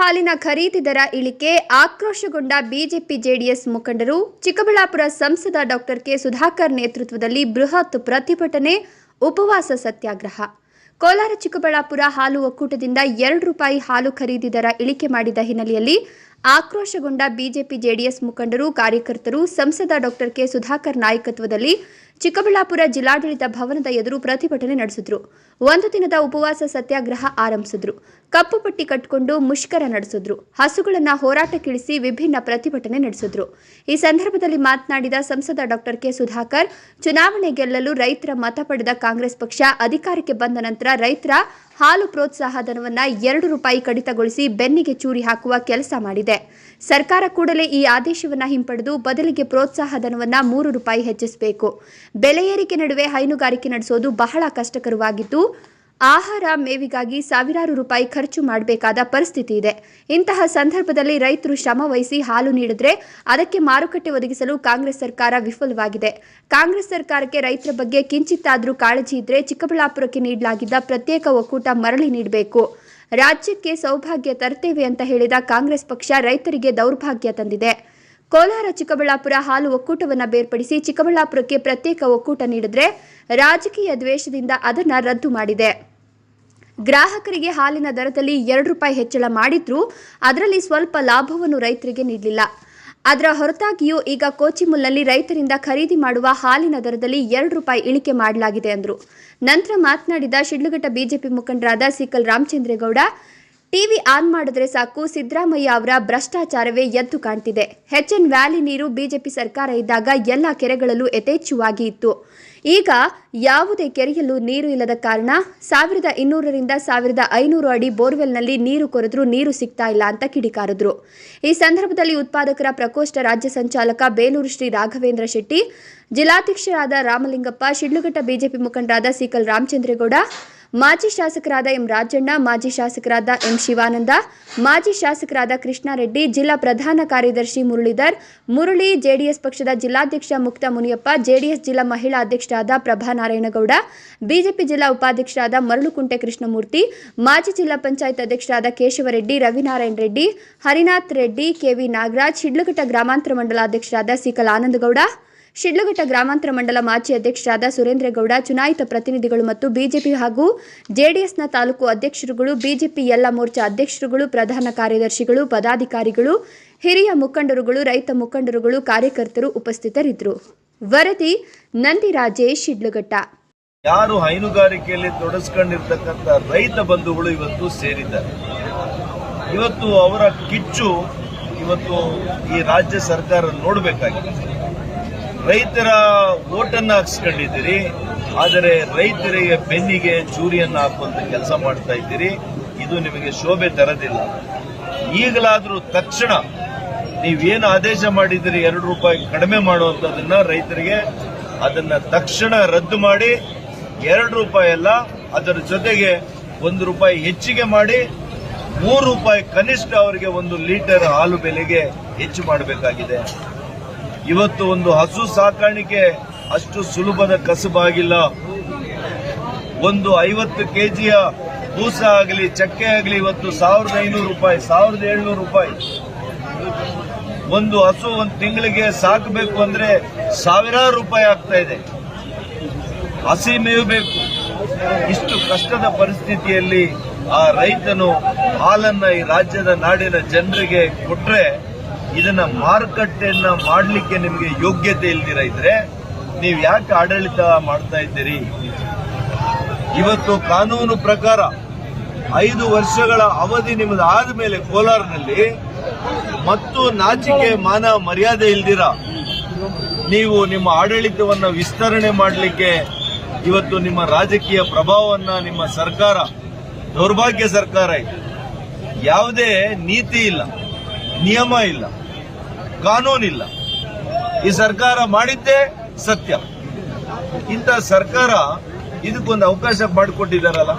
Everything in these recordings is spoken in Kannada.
ಹಾಲಿನ ಖರೀದಿ ದರ ಇಳಿಕೆ ಆಕ್ರೋಶಗೊಂಡ ಬಿಜೆಪಿ ಜೆಡಿಎಸ್ ಮುಖಂಡರು, ಚಿಕ್ಕಬಳ್ಳಾಪುರ ಸಂಸದ ಡಾಕ್ಟರ್ ಕೆ ಸುಧಾಕರ್ ನೇತೃತ್ವದಲ್ಲಿ ಬೃಹತ್ ಪ್ರತಿಭಟನೆ, ಉಪವಾಸ ಸತ್ಯಾಗ್ರಹ. ಕೋಲಾರ ಚಿಕ್ಕಬಳ್ಳಾಪುರ ಹಾಲು ಒಕ್ಕೂಟದಿಂದ ಎರಡು ರೂಪಾಯಿ ಹಾಲು ಖರೀದಿ ದರ ಇಳಿಕೆ ಮಾಡಿದ ಹಿನ್ನೆಲೆಯಲ್ಲಿ ಆಕ್ರೋಶಗೊಂಡ ಬಿಜೆಪಿ ಜೆಡಿಎಸ್ ಮುಖಂಡರು, ಕಾರ್ಯಕರ್ತರು, ಸಂಸದ ಡಾಕ್ಟರ್ ಕೆ ಸುಧಾಕರ್ ನಾಯಕತ್ವದಲ್ಲಿ ಚಿಕ್ಕಬಳ್ಳಾಪುರ ಜಿಲ್ಲಾಡಳಿತ ಭವನದ ಎದುರು ಪ್ರತಿಭಟನೆ ನಡೆಸಿದ್ರು. ಒಂದು ದಿನದ ಉಪವಾಸ ಸತ್ಯಾಗ್ರಹ ಆರಂಭಿಸಿದ್ರು. ಕಪ್ಪು ಪಟ್ಟಿ ಕಟ್ಟಿಕೊಂಡು ಮುಷ್ಕರ ನಡೆಸಿದ್ರು. ಹಸುಗಳನ್ನು ಹೋರಾಟಕ್ಕಿಳಿಸಿ ವಿಭಿನ್ನ ಪ್ರತಿಭಟನೆ ನಡೆಸಿದ್ರು. ಈ ಸಂದರ್ಭದಲ್ಲಿ ಮಾತನಾಡಿದ ಸಂಸದ ಡಾಕ್ಟರ್ ಕೆ ಸುಧಾಕರ್, ಚುನಾವಣೆ ಗೆಲ್ಲಲು ರೈತರ ಮತ ಪಡೆದ ಕಾಂಗ್ರೆಸ್ ಪಕ್ಷ ಅಧಿಕಾರಕ್ಕೆ ಬಂದ ನಂತರ ರೈತರ ಹಾಲು ಪ್ರೋತ್ಸಾಹ ಧನವನ್ನು ಎರಡು ರೂಪಾಯಿ ಕಡಿತಗೊಳಿಸಿ ಬೆನ್ನಿಗೆ ಚೂರಿ ಹಾಕುವ ಕೆಲಸ ಮಾಡಿದೆ. ಸರ್ಕಾರ ಕೂಡಲೇ ಈ ಆದೇಶವನ್ನ ಹಿಂಪಡೆದು ಬದಲಿಗೆ ಪ್ರೋತ್ಸಾಹ ಧನವನ್ನು ಮೂರು ರೂಪಾಯಿ ಹೆಚ್ಚಿಸಬೇಕು. ಬೆಲೆ ಏರಿಕೆ ನಡುವೆ ಹೈನುಗಾರಿಕೆ ನಡೆಸೋದು ಬಹಳ ಕಷ್ಟಕರವಾಗಿದ್ದು ಆಹಾರ ಮೇವಿಗಾಗಿ ಸಾವಿರಾರು ರೂಪಾಯಿ ಖರ್ಚು ಮಾಡಬೇಕಾದ ಪರಿಸ್ಥಿತಿ ಇದೆ. ಇಂತಹ ಸಂದರ್ಭದಲ್ಲಿ ರೈತರು ಶ್ರಮ ಹಾಲು ನೀಡಿದ್ರೆ ಅದಕ್ಕೆ ಮಾರುಕಟ್ಟೆ ಒದಗಿಸಲು ಕಾಂಗ್ರೆಸ್ ಸರ್ಕಾರ ವಿಫಲವಾಗಿದೆ. ಕಾಂಗ್ರೆಸ್ ಸರ್ಕಾರಕ್ಕೆ ರೈತರ ಬಗ್ಗೆ ಕಿಂಚಿತ್ತಾದರೂ ಕಾಳಜಿ ಇದ್ರೆ ಚಿಕ್ಕಬಳ್ಳಾಪುರಕ್ಕೆ ನೀಡಲಾಗಿದ್ದ ಪ್ರತ್ಯೇಕ ಒಕ್ಕೂಟ ಮರಳಿ ನೀಡಬೇಕು. ರಾಜ್ಯಕ್ಕೆ ಸೌಭಾಗ್ಯ ತರ್ತೇವೆ ಅಂತ ಹೇಳಿದ ಕಾಂಗ್ರೆಸ್ ಪಕ್ಷ ರೈತರಿಗೆ ದೌರ್ಭಾಗ್ಯ ತಂದಿದೆ. ಕೋಲಾರ ಚಿಕ್ಕಬಳ್ಳಾಪುರ ಹಾಲು ಒಕ್ಕೂಟವನ್ನು ಬೇರ್ಪಡಿಸಿ ಚಿಕ್ಕಬಳ್ಳಾಪುರಕ್ಕೆ ಪ್ರತ್ಯೇಕ ಒಕ್ಕೂಟ ನೀಡಿದ್ರೆ ರಾಜಕೀಯ ದ್ವೇಷದಿಂದ ಅದನ್ನು ರದ್ದು ಮಾಡಿದೆ. ಗ್ರಾಹಕರಿಗೆ ಹಾಲಿನ ದರದಲ್ಲಿ ಎರಡು ರೂಪಾಯಿ ಹೆಚ್ಚಳ ಮಾಡಿದ್ರೂ ಅದರಲ್ಲಿ ಸ್ವಲ್ಪ ಲಾಭವನ್ನು ರೈತರಿಗೆ ನೀಡಲಿಲ್ಲ. ಅದರ ಹೊರತಾಗಿಯೂ ಈಗ ಕೋಚಿಮುಲ್ನಲ್ಲಿ ರೈತರಿಂದ ಖರೀದಿ ಮಾಡುವ ಹಾಲಿನ ದರದಲ್ಲಿ ಎರಡು ರೂಪಾಯಿ ಇಳಿಕೆ ಮಾಡಲಾಗಿದೆ ಎಂದರು ನಂತರ ಮಾತನಾಡಿದ ಶಿಡ್ಲಘಟ್ಟ ಬಿಜೆಪಿ ಮುಖಂಡರಾದ ಸಿಕಲ್ ರಾಮಚಂದ್ರೇಗೌಡ, ಟಿವಿ ಆನ್ ಮಾಡಿದ್ರೆ ಸಾಕು, ಸಿದ್ದರಾಮಯ್ಯ ಅವರ ಭ್ರಷ್ಟಾಚಾರವೇ ಎದ್ದು ಕಾಣ್ತಿದೆ. ಎನ್ ವ್ಯಾಲಿ ನೀರು ಬಿಜೆಪಿ ಸರ್ಕಾರ ಇದ್ದಾಗ ಎಲ್ಲ ಕೆರೆಗಳಲ್ಲೂ ಯಥೇಚ್ಛವಾಗಿ ಇತ್ತು. ಈಗ ಯಾವುದೇ ಕೆರೆಯಲ್ಲೂ ನೀರು ಇಲ್ಲದ ಕಾರಣ ಸಾವಿರದ ಇನ್ನೂರರಿಂದ ಸಾವಿರದ ಐನೂರು ಅಡಿ ಬೋರ್ವೆಲ್ನಲ್ಲಿ ನೀರು ಕೊರೆದ್ರೂ ನೀರು ಸಿಗ್ತಾ ಇಲ್ಲ ಅಂತ ಕಿಡಿಕಾರಿದ್ರು. ಈ ಸಂದರ್ಭದಲ್ಲಿ ಉತ್ಪಾದಕರ ಪ್ರಕೋಷ್ಠ ರಾಜ್ಯ ಸಂಚಾಲಕ ಬೇಲೂರು ಶ್ರೀ ರಾಘವೇಂದ್ರ ಶೆಟ್ಟಿ, ಜಿಲ್ಲಾಧ್ಯಕ್ಷರಾದ ರಾಮಲಿಂಗಪ್ಪ, ಶಿಡ್ಲಘಟ್ಟ ಬಿಜೆಪಿ ಮುಖಂಡರಾದ ಸಿಕಲ್ ರಾಮಚಂದ್ರೇಗೌಡ ಮಾಜಿ ಶಾಸಕರಾದ ಎಂ ರಾಜಣ್ಣ, ಮಾಜಿ ಶಾಸಕರಾದ ಎಂ ಶಿವಾನಂದ, ಮಾಜಿ ಶಾಸಕರಾದ ಕೃಷ್ಣಾರೆಡ್ಡಿ, ಜಿಲ್ಲಾ ಪ್ರಧಾನ ಕಾರ್ಯದರ್ಶಿ ಮುರಳೀಧರ್, ಮುರಳಿ ಜೆಡಿಎಸ್ ಪಕ್ಷದ ಜಿಲ್ಲಾಧ್ಯಕ್ಷ ಮುಕ್ತ ಮುನಿಯಪ್ಪ, ಜೆಡಿಎಸ್ ಜಿಲ್ಲಾ ಮಹಿಳಾ ಅಧ್ಯಕ್ಷರಾದ ಪ್ರಭಾ ನಾರಾಯಣಗೌಡ ಬಿಜೆಪಿ ಜಿಲ್ಲಾ ಉಪಾಧ್ಯಕ್ಷರಾದ ಮರಳುಕುಂಟೆ ಕೃಷ್ಣಮೂರ್ತಿ, ಮಾಜಿ ಜಿಲ್ಲಾ ಪಂಚಾಯತ್ ಅಧ್ಯಕ್ಷರಾದ ಕೇಶವರೆಡ್ಡಿ, ರವಿನಾರಾಯಣ ರೆಡ್ಡಿ, ಹರಿನಾಥ್ ರೆಡ್ಡಿ ಕೆವಿ ನಾಗರಾಜ್ ಶಿಡ್ಲಘಟ್ಟ ಗ್ರಾಮಾಂತರ ಮಂಡಲಾಧ್ಯಕ್ಷರಾದ ಸಿಕಲ್ ಆನಂದಗೌಡ ಶಿಡ್ಲಘಟ್ಟ ಗ್ರಾಮಾಂತರ ಮಂಡಲ ಮಾಜಿ ಅಧ್ಯಕ್ಷರಾದ ಸುರೇಂದ್ರಗೌಡ, ಚುನಾಯಿತ ಪ್ರತಿನಿಧಿಗಳು ಮತ್ತು ಬಿಜೆಪಿ ಹಾಗೂ ಜೆಡಿಎಸ್ನ ತಾಲೂಕು ಅಧ್ಯಕ್ಷರುಗಳು, ಬಿಜೆಪಿ ಎಲ್ಲ ಮೋರ್ಚಾ ಅಧ್ಯಕ್ಷರುಗಳು, ಪ್ರಧಾನ ಕಾರ್ಯದರ್ಶಿಗಳು, ಪದಾಧಿಕಾರಿಗಳು, ಹಿರಿಯ ಮುಖಂಡರುಗಳು, ರೈತ ಮುಖಂಡರುಗಳು, ಕಾರ್ಯಕರ್ತರು ಉಪಸ್ಥಿತರಿದ್ದರು. ವರದಿ ನಂದಿರಾಜೇಶ್ ಶಿಡ್ಲಘಟ್ಟ. ಯಾರು ಹೈನುಗಾರಿಕೆಯಲ್ಲಿ ತೊಡಸ್ಕೊಂಡಿರ್ತಕ್ಕಂಥ ರೈತ ಬಂಧುಗಳು ಇವತ್ತು ಸೇರಿದ್ದಾರೆ. ಇವತ್ತು ಅವರ ಕಿಚ್ಚು ಇವತ್ತು ಈ ರಾಜ್ಯ ಸರ್ಕಾರ ನೋಡಬೇಕಾಗಿದೆ. ರೈತರ ಓಟನ್ನು ಹಾಕ್ಸ್ಕೊಂಡಿದ್ದೀರಿ, ಆದರೆ ರೈತರಿಗೆ ಬೆನ್ನಿಗೆ ಚೂರಿಯನ್ನು ಹಾಕುವಂತ ಕೆಲಸ ಮಾಡ್ತಾ ಇದ್ದೀರಿ. ಇದು ನಿಮಗೆ ಶೋಭೆ ತರದಿಲ್ಲ. ಈಗಲಾದರೂ ತಕ್ಷಣ ನೀವೇನು ಆದೇಶ ಮಾಡಿದ್ದೀರಿ, ಎರಡು ರೂಪಾಯಿ ಕಡಿಮೆ ಮಾಡುವಂಥದ್ದನ್ನು ರೈತರಿಗೆ, ಅದನ್ನ ತಕ್ಷಣ ರದ್ದು ಮಾಡಿ, ಎರಡು ರೂಪಾಯಿ ಅಲ್ಲ, ಅದರ ಜೊತೆಗೆ ಒಂದು ರೂಪಾಯಿ ಹೆಚ್ಚಿಗೆ ಮಾಡಿ, ಮೂರು ರೂಪಾಯಿ ಕನಿಷ್ಠ ಅವರಿಗೆ ಒಂದು ಲೀಟರ್ ಹಾಲು ಬೆಲೆಗೆ ಹೆಚ್ಚು ಮಾಡಬೇಕಾಗಿದೆ. ಇವತ್ತು ಒಂದು ಹಸು ಸಾಕಾಣಿಕೆ ಅಷ್ಟು ಸುಲಭದ ಕಸಬಾಗಿಲ್ಲ. ಒಂದು ಐವತ್ತು ಕೆಜಿಯ ಬೂಸ ಆಗಲಿ, ಚಕ್ಕೆ ಆಗಲಿ ಇವತ್ತು ಸಾವಿರದ ಐನೂರು ರೂಪಾಯಿ, ಸಾವಿರದ ಏಳ್ನೂರು ರೂಪಾಯಿ. ಒಂದು ಹಸು ಒಂದು ತಿಂಗಳಿಗೆ ಸಾಕಬೇಕು ಅಂದ್ರೆ ಸಾವಿರಾರು ರೂಪಾಯಿ ಆಗ್ತಾ ಇದೆ. ಹಸಿ ಮೇಯಬೇಕು. ಇಷ್ಟು ಕಷ್ಟದ ಪರಿಸ್ಥಿತಿಯಲ್ಲಿ ಆ ರೈತನು ಹಾಲನ್ನ ಈ ರಾಜ್ಯದ ನಾಡಿನ ಜನರಿಗೆ ಕೊಟ್ರೆ ಇದನ್ನ ಮಾರುಕಟ್ಟೆಯನ್ನ ಮಾಡಲಿಕ್ಕೆ ನಿಮಗೆ ಯೋಗ್ಯತೆ ಇಲ್ದಿರ ಇದ್ರೆ ನೀವು ಯಾಕೆ ಆಡಳಿತ ಮಾಡ್ತಾ ಇದ್ದೀರಿ? ಇವತ್ತು ಕಾನೂನು ಪ್ರಕಾರ ಐದು ವರ್ಷಗಳ ಅವಧಿ ನಿಮ್ಮದು ಆದ್ಮೇಲೆ ಕೋಲಾರನಲ್ಲಿ ಮತ್ತು ನಾಚಿಕೆ ಮಾನ ಮರ್ಯಾದೆ ಇಲ್ದಿರ ನೀವು ನಿಮ್ಮ ಆಡಳಿತವನ್ನ ವಿಸ್ತರಣೆ ಮಾಡಲಿಕ್ಕೆ ಇವತ್ತು ನಿಮ್ಮ ರಾಜಕೀಯ ಪ್ರಭಾವವನ್ನ ನಿಮ್ಮ ಸರ್ಕಾರ, ದೌರ್ಭಾಗ್ಯ ಸರ್ಕಾರ ಇದೆ. ಯಾವುದೇ ನೀತಿ ಇಲ್ಲ, ನಿಯಮ ಇಲ್ಲ. ಕಾನೂನಿಲ್ಲ. ಈ ಸರ್ಕಾರ ಮಾಡಿದ್ದೇ ಸತ್ಯ. ಇಂಥ ಸರ್ಕಾರ ಇದಕ್ಕೊಂದು ಅವಕಾಶ ಮಾಡಿಕೊಟ್ಟಿದ್ದಾರಲ್ಲ.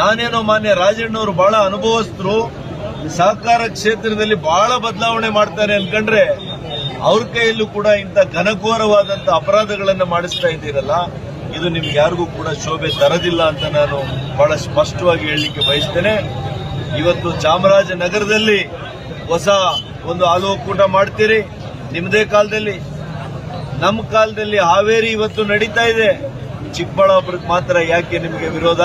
ನಾನೇನೋ ಮಾನ್ಯ ರಾಜಣ್ಣವರು ಬಹಳ ಅನುಭವಸ್ಥರು, ಸಹಕಾರ ಕ್ಷೇತ್ರದಲ್ಲಿ ಬಹಳ ಬದಲಾವಣೆ ಮಾಡ್ತಾರೆ ಅನ್ಕಂಡ್ರೆ ಅವ್ರ ಕೈಯಲ್ಲೂ ಕೂಡ ಇಂಥ ಘನಘೋರವಾದಂತ ಅಪರಾಧಗಳನ್ನು ಮಾಡಿಸ್ತಾ ಇದ್ದೀರಲ್ಲ, ಇದು ನಿಮ್ಗೆ ಯಾರಿಗೂ ಕೂಡ ಶೋಭೆ ತರದಿಲ್ಲ ಅಂತ ನಾನು ಬಹಳ ಸ್ಪಷ್ಟವಾಗಿ ಹೇಳಲಿಕ್ಕೆ ಬಯಸ್ತೇನೆ. ಇವತ್ತು ಚಾಮರಾಜನಗರದಲ್ಲಿ ಹೊಸ ಒಂದು ಹಾಲು ಒಕ್ಕೂಟ ಮಾಡ್ತೀರಿ? ನಿಮ್ಮದೇ ಕಾಲದಲ್ಲಿ. ನಮ್ಮ ಕಾಲದಲ್ಲಿ ಹಾವೇರಿ ಇವತ್ತು ನಡೀತಾ ಇದೆ. ಚಿಕ್ಕಬಳ್ಳಾಪುರಕ್ಕೆ ಮಾತ್ರ ಯಾಕೆ ನಿಮಗೆ ವಿರೋಧ?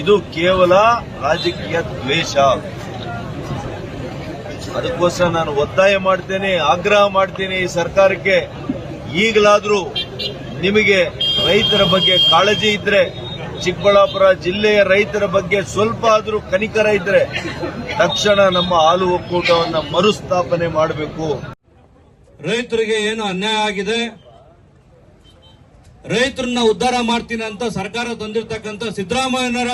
ಇದು ಕೇವಲ ರಾಜಕೀಯ ದ್ವೇಷ. ಅದಕ್ಕೋಸ್ಕರ ನಾನು ಒತ್ತಾಯ ಮಾಡ್ತೇನೆ, ಆಗ್ರಹ ಮಾಡ್ತೇನೆ ಈ ಸರ್ಕಾರಕ್ಕೆ. ಈಗಲಾದರೂ ನಿಮಗೆ ರೈತರ ಬಗ್ಗೆ ಕಾಳಜಿ ಇದ್ರೆ ಚಿಕ್ಕಬಳ್ಳಾಪುರ ಜಿಲ್ಲೆಯ ರೈತರ ಬಗ್ಗೆ ಸ್ವಲ್ಪ ಆದರೂ ಕನಿಕರ ಇದ್ರೆ ತಕ್ಷಣ ನಮ್ಮ ಹಾಲು ಒಕ್ಕೂಟವನ್ನು ಮರುಸ್ಥಾಪನೆ ಮಾಡಬೇಕು. ರೈತರಿಗೆ ಏನು ಅನ್ಯಾಯ ಆಗಿದೆ? ರೈತರನ್ನ ಉದ್ಧಾರ ಮಾಡ್ತೀನಿ ಅಂತ ಸರ್ಕಾರ ತಂದಿರತಕ್ಕಂತ ಸಿದ್ದರಾಮಯ್ಯನವರ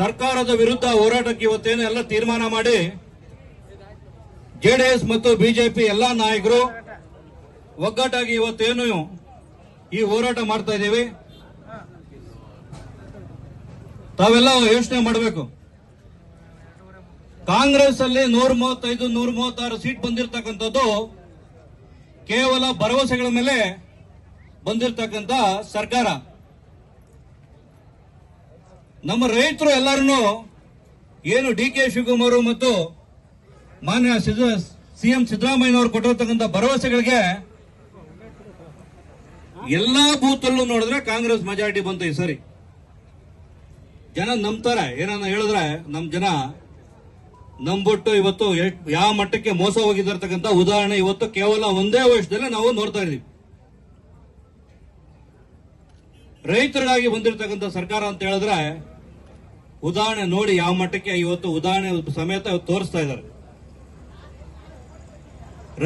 ಸರ್ಕಾರದ ವಿರುದ್ಧ ಹೋರಾಟಕ್ಕೆ ಇವತ್ತೇನು ಎಲ್ಲ ತೀರ್ಮಾನ ಮಾಡಿ ಜೆಡಿಎಸ್ ಮತ್ತು ಬಿಜೆಪಿ ಎಲ್ಲಾ ನಾಯಕರು ಒಗ್ಗಟ್ಟಾಗಿ ಇವತ್ತೇನು ಈ ಹೋರಾಟ ಮಾಡ್ತಾ ಇದ್ದೀವಿ. ತಾವೆಲ್ಲ ಯೋಚನೆ ಮಾಡಬೇಕು. ಕಾಂಗ್ರೆಸ್ ಅಲ್ಲಿ ನೂರ ಮೂವತ್ತೈದು ನೂರ ಮೂವತ್ತಾರು ಸೀಟ್ ಬಂದಿರತಕ್ಕಂಥದ್ದು ಕೇವಲ ಭರವಸೆಗಳ ಮೇಲೆ ಬಂದಿರತಕ್ಕಂತ ಸರ್ಕಾರ. ನಮ್ಮ ರೈತರು ಎಲ್ಲರನ್ನು ಏನು ಡಿ ಕೆ ಶಿವಕುಮಾರ್ ಮತ್ತು ಮಾನ್ಯ ಸಿಎಂ ಸಿದ್ದರಾಮಯ್ಯನವರು ಕೊಟ್ಟಿರತಕ್ಕಂಥ ಭರವಸೆಗಳಿಗೆ ಎಲ್ಲಾ ಬೂತ್ ಅಲ್ಲೂ ನೋಡಿದ್ರೆ ಕಾಂಗ್ರೆಸ್ ಮೆಜಾರಿಟಿ ಬಂತು ಈ ಸರಿ. ಜನ ನಂಬ್ತಾರೆ. ಏನನ್ನ ಹೇಳಿದ್ರೆ ನಮ್ ಜನ ನಂಬಿಟ್ಟು ಇವತ್ತು ಯಾವ ಮಟ್ಟಕ್ಕೆ ಮೋಸ ಹೋಗಿದ್ದಿರ್ತಕ್ಕಂಥ ಉದಾಹರಣೆ ಇವತ್ತು ಕೇವಲ ಒಂದೇ ವರ್ಷದಲ್ಲಿ ನಾವು ನೋಡ್ತಾ ಇದೀವಿ ರೈತರಿಗಾಗಿ ಬಂದಿರತಕ್ಕಂಥ ಸರ್ಕಾರ ಅಂತ ಹೇಳಿದ್ರೆ ಉದಾಹರಣೆ ನೋಡಿ ಯಾವ ಮಟ್ಟಕ್ಕೆ ಇವತ್ತು ಉದಾಹರಣೆ ಸಮೇತ ತೋರಿಸ್ತಾ ಇದ್ದಾರೆ.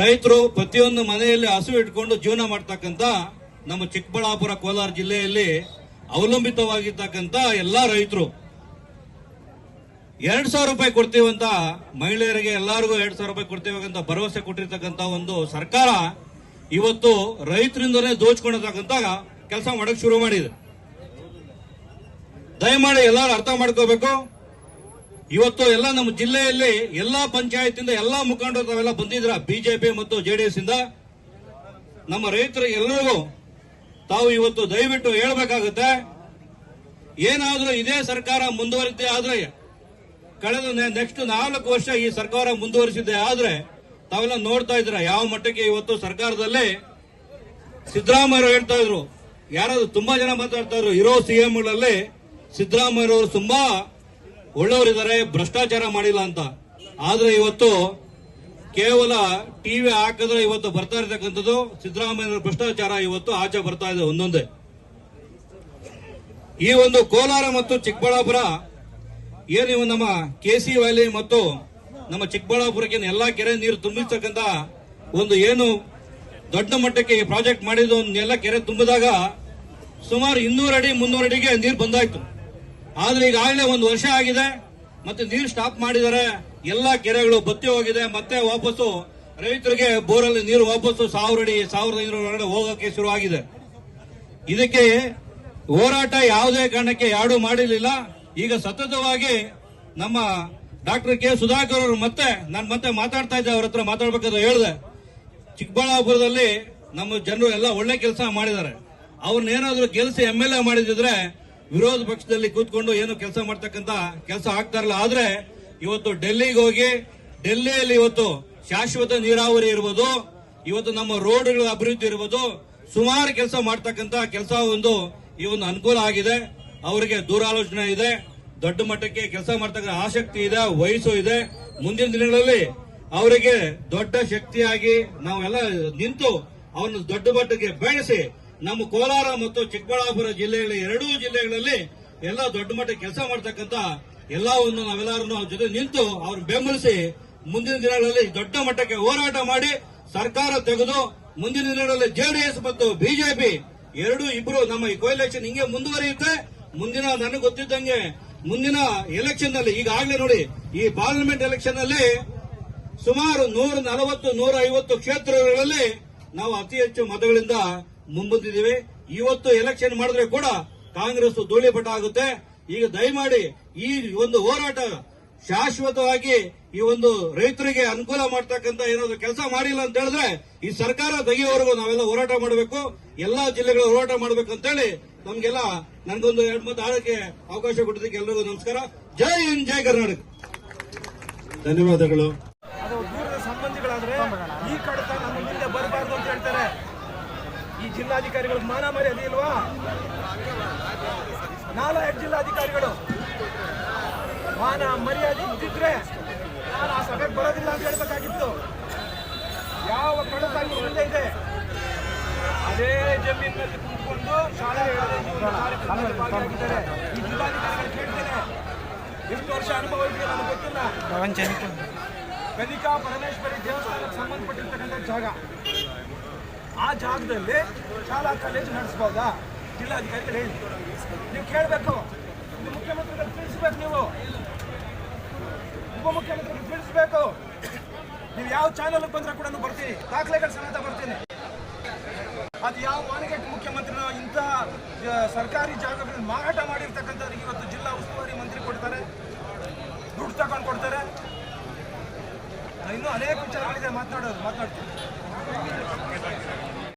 ರೈತರು ಪ್ರತಿಯೊಂದು ಮನೆಯಲ್ಲಿ ಹಸು ಇಟ್ಕೊಂಡು ಜೀವನ ಮಾಡ್ತಕ್ಕಂಥ ನಮ್ಮ ಚಿಕ್ಕಬಳ್ಳಾಪುರ ಕೋಲಾರ ಜಿಲ್ಲೆಯಲ್ಲಿ ಅವಲಂಬಿತವಾಗಿರ್ತಕ್ಕಂಥ ಎಲ್ಲಾ ರೈತರು. ಎರಡ್ ಸಾವಿರ ರೂಪಾಯಿ ಕೊಡ್ತೀವಂತ ಮಹಿಳೆಯರಿಗೆ ಎಲ್ಲರಿಗೂ ಎರಡ್ ಸಾವಿರ ರೂಪಾಯಿ ಕೊಡ್ತೀವಿ ಅಂತ ಭರವಸೆ ಕೊಟ್ಟಿರ್ತಕ್ಕಂಥ ಒಂದು ಸರ್ಕಾರ ಇವತ್ತು ರೈತರಿಂದಲೇ ದೋಚ್ಕೊಂಡಿರ್ತಕ್ಕಂಥ ಕೆಲಸ ಮಾಡಕ್ ಶುರು ಮಾಡಿದೆ. ದಯಮಾಡಿ ಎಲ್ಲರೂ ಅರ್ಥ ಮಾಡ್ಕೋಬೇಕು. ಇವತ್ತು ಎಲ್ಲ ನಮ್ಮ ಜಿಲ್ಲೆಯಲ್ಲಿ ಎಲ್ಲಾ ಪಂಚಾಯತಿಂದ ಎಲ್ಲಾ ಮುಖಂಡರು ತಾವೆಲ್ಲ ಬಂದಿದ್ರ ಬಿಜೆಪಿ ಮತ್ತು ಜೆಡಿಎಸ್ ಇಂದ. ನಮ್ಮ ರೈತರು ಎಲ್ಲರಿಗೂ ತಾವು ಇವತ್ತು ದಯವಿಟ್ಟು ಹೇಳಬೇಕಾಗುತ್ತೆ, ಏನಾದರೂ ಇದೇ ಸರ್ಕಾರ ಮುಂದುವರಿದ್ದೆ ಆದ್ರೆ, ಕಳೆದ ನೆಕ್ಸ್ಟ್ ನಾಲ್ಕು ವರ್ಷ ಈ ಸರ್ಕಾರ ಮುಂದುವರಿಸಿದ್ದೆ ಆದ್ರೆ, ತಾವೆಲ್ಲ ನೋಡ್ತಾ ಇದ್ರ ಯಾವ ಮಟ್ಟಕ್ಕೆ ಇವತ್ತು ಸರ್ಕಾರದಲ್ಲಿ ಸಿದ್ದರಾಮಯ್ಯ ಹೇಳ್ತಾ ಇದ್ರು. ಯಾರಾದ್ರೂ ತುಂಬಾ ಜನ ಮಾತಾಡ್ತಾ ಇದ್ರು, ಇರೋ ಸಿದ್ದರಾಮಯ್ಯ ಅವರ ತುಂಬಾ ಒಳ್ಳೆಯವರಿದ್ದಾರೆ, ಭ್ರಷ್ಟಾಚಾರ ಮಾಡಿಲ್ಲ ಅಂತ. ಆದ್ರೆ ಇವತ್ತು ಕೇವಲ ಟಿವಿ ಹಾಕಿದ್ರೆ ಇವತ್ತು ಬರ್ತಾ ಇರತಕ್ಕಂಥದ್ದು ಸಿದ್ದರಾಮಯ್ಯ ಭ್ರಷ್ಟಾಚಾರ ಇವತ್ತು ಆಚೆ ಬರ್ತಾ ಇದೆ ಒಂದೊಂದೇ. ಈ ಒಂದು ಕೋಲಾರ ಮತ್ತು ಚಿಕ್ಕಬಳ್ಳಾಪುರ, ಏನು ನಮ್ಮ ಕೆಸಿ ವ್ಯಾಲಿ ಮತ್ತು ನಮ್ಮ ಚಿಕ್ಕಬಳ್ಳಾಪುರಕ್ಕೆ ಎಲ್ಲಾ ಕೆರೆ ನೀರು ತುಂಬಿಸ್ತಕ್ಕಂತ ಒಂದು ಏನು ದೊಡ್ಡ ಮಟ್ಟಕ್ಕೆ ಈ ಪ್ರಾಜೆಕ್ಟ್ ಮಾಡಿದ್ದು ಎಲ್ಲ ಕೆರೆ ತುಂಬಿದಾಗ ಸುಮಾರು ಇನ್ನೂರು ಅಡಿ, ಮುನ್ನೂರು ಅಡಿಗೆ ನೀರು ಬಂದಾಯ್ತು. ಆದ್ರೆ ಈಗಾಗಲೇ ಒಂದು ವರ್ಷ ಆಗಿದೆ. ಮತ್ತೆ ನೀರು ಸ್ಟಾಪ್ ಮಾಡಿದ್ದಾರೆ. ಎಲ್ಲಾ ಕೆರೆಗಳು ಬತ್ತಿ ಹೋಗಿದೆ, ಮತ್ತೆ ವಾಪಸ್ಸು ರೈತರಿಗೆ ಬೋರಲ್ಲಿ ನೀರು ವಾಪಸ್ಸು ಸಾವಿರ ಅಡಿ ಸಾವಿರದ ಐನೂರ ಒಳಗಡೆ ಹೋಗಕ್ಕೆ ಶುರುವಾಗಿದೆ. ಇದಕ್ಕೆ ಹೋರಾಟ ಯಾವುದೇ ಕಾರಣಕ್ಕೆ ಯಾರೂ ಮಾಡಿರಲಿಲ್ಲ. ಈಗ ಸತತವಾಗಿ ನಮ್ಮ ಡಾಕ್ಟರ್ ಕೆ ಸುಧಾಕರ್ ಅವರು ಮತ್ತೆ, ನಾನು ಮತ್ತೆ ಮಾತಾಡ್ತಾ ಇದ್ದೆ ಅವ್ರ ಹತ್ರ ಮಾತಾಡ್ಬೇಕಾದ್ರೆ ಹೇಳಿದೆ. ಚಿಕ್ಕಬಳ್ಳಾಪುರದಲ್ಲಿ ನಮ್ಮ ಜನರು ಎಲ್ಲ ಒಳ್ಳೆ ಕೆಲಸ ಮಾಡಿದ್ದಾರೆ. ಅವ್ರನ್ನೇನಾದ್ರೂ ಗೆಲ್ಸಿ ಎಂ ಎಲ್ ಎ ಮಾಡಿದಿದ್ರೆ ವಿರೋಧ ಪಕ್ಷದಲ್ಲಿ ಕೂತ್ಕೊಂಡು ಏನು ಕೆಲಸ ಮಾಡ್ತಕ್ಕಂತ ಕೆಲಸ ಆಗ್ತಾ ಇರಲ್ಲ. ಆದ್ರೆ ಇವತ್ತು ಡೆಲ್ಲಿಗೆ ಹೋಗಿ, ಡೆಲ್ಲಿಯಲ್ಲಿ ಇವತ್ತು ಶಾಶ್ವತ ನೀರಾವರಿ ಇರ್ಬೋದು, ಇವತ್ತು ನಮ್ಮ ರೋಡ್ಗಳ ಅಭಿವೃದ್ಧಿ ಇರ್ಬೋದು, ಸುಮಾರು ಕೆಲಸ ಮಾಡ್ತಕ್ಕಂತ ಕೆಲಸ ಒಂದು ಈ ಒಂದು ಅನುಕೂಲ ಆಗಿದೆ. ಅವರಿಗೆ ದೂರಾಲೋಚನೆ ಇದೆ, ದೊಡ್ಡ ಮಟ್ಟಕ್ಕೆ ಕೆಲಸ ಮಾಡ್ತಕ್ಕಂಥ ಆಸಕ್ತಿ ಇದೆ, ವಯಸ್ಸು ಇದೆ. ಮುಂದಿನ ದಿನಗಳಲ್ಲಿ ಅವರಿಗೆ ದೊಡ್ಡ ಶಕ್ತಿಯಾಗಿ ನಾವೆಲ್ಲ ನಿಂತು ಅವರನ್ನು ದೊಡ್ಡ ಮಟ್ಟಕ್ಕೆ ಬೆಳೆಸಿ, ನಮ್ಮ ಕೋಲಾರ ಮತ್ತು ಚಿಕ್ಕಬಳ್ಳಾಪುರ ಜಿಲ್ಲೆಗಳ ಎರಡೂ ಜಿಲ್ಲೆಗಳಲ್ಲಿ ಎಲ್ಲ ದೊಡ್ಡ ಮಟ್ಟಕ್ಕೆ ಕೆಲಸ ಮಾಡ್ತಕ್ಕಂತ ಎಲ್ಲಾ ಒಂದು ನಾವೆಲ್ಲರನ್ನು ಅವ್ರ ಜೊತೆ ನಿಂತು ಅವ್ರ ಬೆಂಬಲಿಸಿ ಮುಂದಿನ ದಿನಗಳಲ್ಲಿ ದೊಡ್ಡ ಮಟ್ಟಕ್ಕೆ ಹೋರಾಟ ಮಾಡಿ ಸರ್ಕಾರ ತೆಗೆದು ಮುಂದಿನ ದಿನಗಳಲ್ಲಿ ಜೆಡಿಎಸ್ ಮತ್ತು ಬಿಜೆಪಿ ಎರಡು ಇಬ್ರು ನಮ್ಮ ಈ ಕೋಲೆಕ್ಷನ್ ಹಿಂಗೆ ಮುಂದುವರಿಯುತ್ತೆ. ಮುಂದಿನ ನನಗೆ ಗೊತ್ತಿದ್ದಂಗೆ ಮುಂದಿನ ಎಲೆಕ್ಷನ್ನಲ್ಲಿ ಈಗಾಗಲೇ ನೋಡಿ ಈ ಪಾರ್ಲಿಮೆಂಟ್ ಎಲೆಕ್ಷನ್ನಲ್ಲಿ ಸುಮಾರು ನೂರ ನಲವತ್ತು, ನೂರ ಐವತ್ತು ಕ್ಷೇತ್ರಗಳಲ್ಲಿ ನಾವು ಅತಿ ಹೆಚ್ಚು ಮತಗಳಿಂದ ಮುಂಬಂದಿದ್ದೀವಿ. ಇವತ್ತು ಎಲೆಕ್ಷನ್ ಮಾಡಿದ್ರೆ ಕೂಡ ಕಾಂಗ್ರೆಸ್ ಧೂಳಿಪಟ ಆಗುತ್ತೆ. ಈಗ ದಯಮಾಡಿ ಈ ಒಂದು ಹೋರಾಟ ಶಾಶ್ವತವಾಗಿ ಈ ಒಂದು ರೈತರಿಗೆ ಅನುಕೂಲ ಮಾಡ್ತಕ್ಕಂತ ಏನಾದ್ರು ಕೆಲಸ ಮಾಡಿಲ್ಲ ಅಂತ ಹೇಳಿದ್ರೆ ಈ ಸರ್ಕಾರ ತೆಗೆಯುವವರೆಗೂ ನಾವೆಲ್ಲ ಹೋರಾಟ ಮಾಡಬೇಕು ಎಲ್ಲಾ ಜಿಲ್ಲೆಗಳು ಹೋರಾಟ ಮಾಡಬೇಕು ಅಂತೇಳಿ ನಮ್ಗೆಲ್ಲ ನನ್ಗೊಂದು ಎರಡು ಮತ ಆಳಕ್ಕೆ ಅವಕಾಶ ಕೊಟ್ಟಿದ್ದಕ್ಕೆ ಎಲ್ಲರಿಗೂ ನಮಸ್ಕಾರ. ಜೈ ಹಿಂದ್ ಜೈ ಕರ್ನಾಟಕ. ಧನ್ಯವಾದಗಳು. ದೂರದ ಸಂಬಂಧಿಗಳಾದ್ರೆ ಈ ಕಡತ ನಮ್ಮ ಮುಂದೆ ಬರಬಾರ್ದು ಅಂತ ಹೇಳ್ತಾರೆ. ಈ ಜಿಲ್ಲಾಧಿಕಾರಿಗಳು ಮಾನ ಮರ್ಯಾದೆ ಇಲ್ವಾ? ನಾಲ್ಕು ಜಿಲ್ಲಾಧಿಕಾರಿಗಳು. ಮಾನ ಮರ್ಯಾದೆ ಇದ್ದಿದ್ರೆ ನಾನು ಆ ಸಭೆಗೆ ಬರೋದಿಲ್ಲ ಅಂತ ಹೇಳ್ಬೇಕಾಗಿತ್ತು. ಯಾವ ಕಡೆ ಮುಂದೆ ಇದೆ. ಅದೇ ಜಮೀನಿನಲ್ಲಿ ಕುಂತ್ಕೊಂಡು ಶಾಲೆ ಭಾಗಿಯಾಗಿದ್ದಾರೆ ಈ ಜಿಲ್ಲಾಧಿಕಾರಿಗಳು ಕೇಳ್ತೇನೆ, ಎಷ್ಟು ವರ್ಷ ಅನುಭವ ಇದೆಯಾ ನನಗೆ ಗೊತ್ತಿಲ್ಲ. ಕನಿಕಾ ಪರಮೇಶ್ವರಿ ದೇವಸ್ಥಾನಕ್ಕೆ ಸಂಬಂಧಪಟ್ಟಿರ್ತಕ್ಕಂಥ ಜಾಗ. ಆ ಜಾಗದಲ್ಲಿ ಶಾಲಾ ಕಾಲೇಜು ನಡೆಸ್ಬೋದಾ? ಜಿಲ್ಲಾಧಿಕಾರಿಗಳು ಹೇಳಿ. ನೀವು ಕೇಳಬೇಕು. ಮುಖ್ಯಮಂತ್ರಿಗಳು ತಿಳಿಸ್ಬೇಕು ನೀವು. ಉಪಮುಖ್ಯಮಂತ್ರಿಗಳು ತಿಳಿಸ್ಬೇಕು. ನೀವು ಯಾವ ಚಾನಲ್ ಬಂದ್ರೆ ಕೂಡ ಬರ್ತೀನಿ. ದಾಖಲೆಗಳ ಸಮೇತ ಬರ್ತೀನಿ. ಅದು ಯಾವ ಮಾನಗೆಟ್ಟು ಮುಖ್ಯಮಂತ್ರಿನ ಇಂಥ ಸರ್ಕಾರಿ ಜಾಗಗಳನ್ನು ಮಾರಾಟ ಮಾಡಿರ್ತಕ್ಕಂಥವ್ರಿಗೆ ಇವತ್ತು ಜಿಲ್ಲಾ ಉಸ್ತುವಾರಿ ಮಂತ್ರಿ ಕೊಡ್ತಾರೆ. ದುಡ್ಡು ತಗೊಂಡು ಕೊಡ್ತಾರೆ. ಇನ್ನೂ ಅನೇಕ ವಿಚಾರಗಳಿದೆ ಮಾತನಾಡೋದು ಮಾತನಾಡ್ತೀನಿ.